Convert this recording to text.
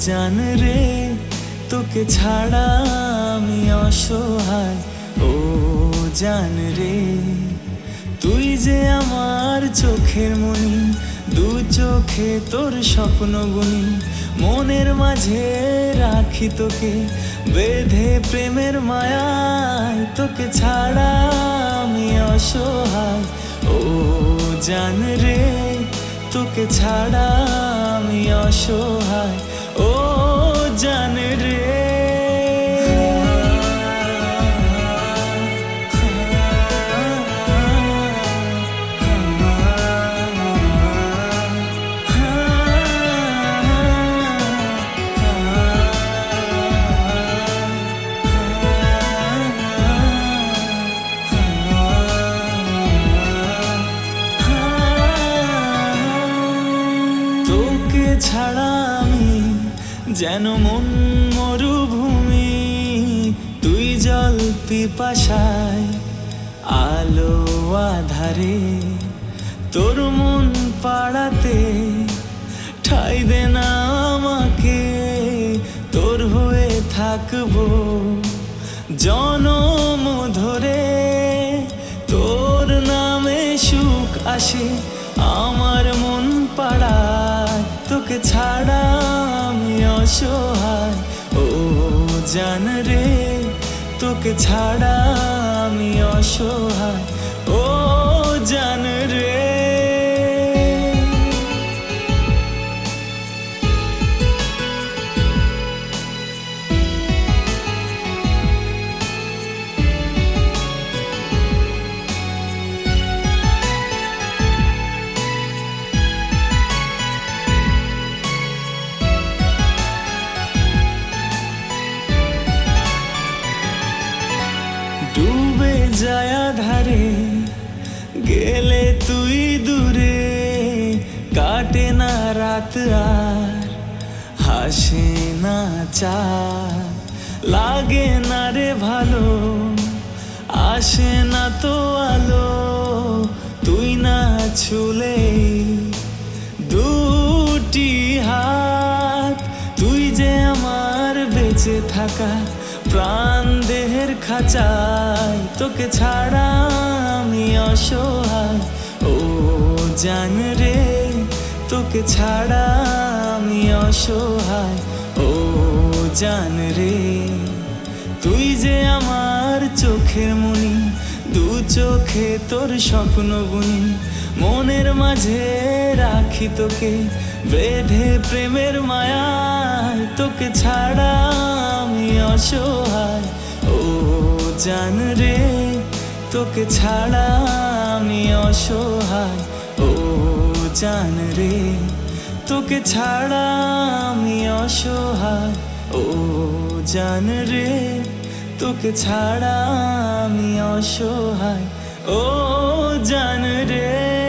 জান রে, তোকে ছাড়া আমি অসহায়। ও জান রে, তুই যে আমার চোখের মনি, দু চোখে তোর স্বপ্ন বুনি মনের মাঝে রাখি তোকে, বেঁধে প্রেমের মায়ায় তোকে ছাড়া আমি অসহায়। ও জান রে, তোকে ছাড়া আমি অসহায়। ও যেন মন মরুভূমি, তুই জল পিপাসায়, আলো আধারে তোর মন পাড়াতে, ঠাই দে না আমাকে, তোর হয়ে থাকব জনম ধরে। তোর নামে সুখ আসে আমার মন পাড়ায়, তোকে ছাড়া অসহায় ও জান রে তোকে ছাড়া আমি অসহায়। যায় ধারে গেলে তুই দূরে, কাটে না রাত আর, হাসে না চা লাগে না রে ভালো, আসে না তো আলো, তুই না ছুলে বেঁচে থাকা প্রাণ দেহের খাঁচায়, তোকে ছাড়া আমি অসহায়। ও জান রে, তোকে ছাড়া আমি অসহায়। ও জান রে, তুই যে আমার চোখের মনি, দু চোখে তোর স্বপ্ন বুনি মনের মাঝে রাখি তোকে, বেঁধে প্রেমের মায়ায়। তোকে ছাড়া আমি অসহায়। ও জান রে, তোকে ছাড়া আমি অসহায়। ও জান রে, তোকে ছাড়া আমি অসহায়। ও জান রে, তোকে ছাড়া আমি অসহায়। ও জান রে।